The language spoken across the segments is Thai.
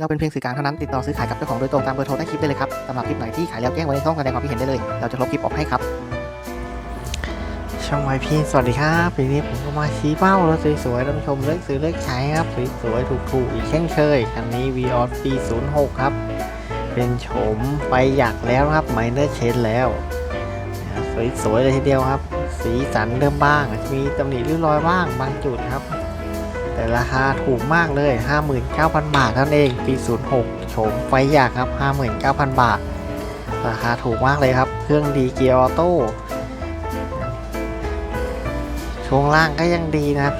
เราเป็นเพียงสื่อกลางเท่านั้นติดต่อซื้อขายกับเจ้าของโดยตรงตามเบอร์โทรใต้คลิปได้เลยครับสำหรับคลิปไหนที่ขายแล้วแจ้งไว้ในช่องแสดงความคิดเห็นได้เลย เราจะลบคลิปออกให้ครับ ช่องไวพีสวัสดีครับปีนี้ผมก็มาชี้เป้ารถสวยๆท่านผู้ชมเลือกซื้อเลือกใช้ครับสวยๆถูกๆอีกเช่นเคยคันนี้ v ีออสปี06ครับ เป็นโฉมไฟหยักแล้วครับไมเนอร์เชนแล้วสวยๆเลยทีเดียวครับ สีสันเดิมบ้าง มีตำหนิริ้วรอยบ้างบางจุดครับ แต่ราคาถูกมากเลย 59,000 บาทเท่านั้นเอง ปี 06 โฉมไฟหยักครับ 59,000 บาท ราคาถูกมากเลยครับ เครื่องดีเกียร์ออโต้ ช่วงล่างก็ยังดีนะครับ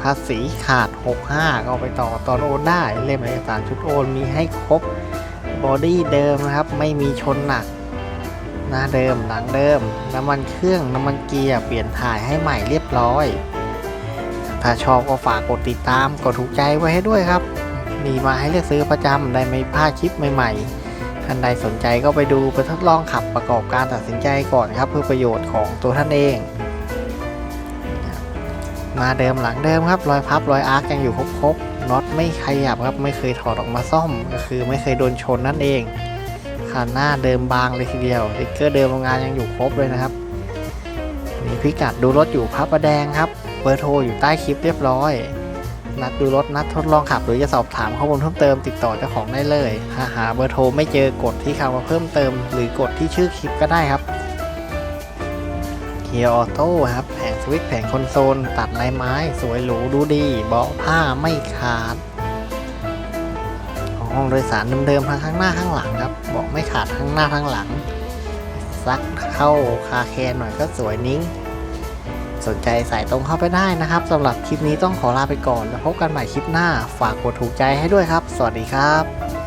ภาษีขาด 65 ก็เอาไปต่อตอนโอนได้ เล่มเอกสารชุดโอนมีให้ครบ บอดี้เดิมนะครับ ไม่มีชนหนักหน้าเดิมหลังเดิม น้ำมันเครื่องน้ำมันเกียร์เปลี่ยนถ่ายให้ใหม่เรียบร้อย ถ้าชอบก็ฝากกดติดตามกดถูกใจไว้ให้ด้วยครับ มีมาให้เลือกซื้อประจำได้ไม่พลาดคลิปใหม่ๆ ท่านใดสนใจก็ไปดูไปทดลองขับประกอบการตัดสินใจก่อนครับ เพื่อประโยชน์ของตัวท่านเอง มาเดิมหลังเดิมครับรอยพับรอยอาร์คยังอยู่ครบๆน็อตไม่ขยับครับไม่เคยถอดออกมาซ่อมก็คือไม่เคยโดนชนนั่นเองคันหน้าเดิมบางเลยทีเดียวสติ๊กเกอร์เดิมโรงงานยังอยู่ครบเลยนะครับมีพิกัดดูรถอยู่พระประแดงครับ เบอร์โทรอยู่ใต้คลิปเรียบร้อย นัดดูรถนัดทดลองขับ หรือจะสอบถามข้อมูลเพิ่มเติมติดต่อเจ้าของได้เลยถ้าหาเบอร์โทรไม่เจอกดที่คำว่าเพิ่มเติม หรือกดที่ชื่อคลิปก็ได้ครับเกียร์ออโต้ครับแผงสวิตช์แผงคอนโซล ตัดลายไม้ สวยหรูดูดี เบาะผ้าไม่ขาด ห้องโดยสารเดิมๆทั้งข้างหน้าข้างหลังครับเบาะไม่ขาดทั้งหน้าทั้งหลัง ซักเข้าคาแคนหน่อยก็สวยนิ้ง สนใจใส่ตรงเข้าไปได้นะครับสำหรับคลิปนี้ต้องขอลาไปก่อน แล้วพบกันใหม่คลิปหน้า ฝากกดถูกใจให้ด้วยครับ สวัสดีครับ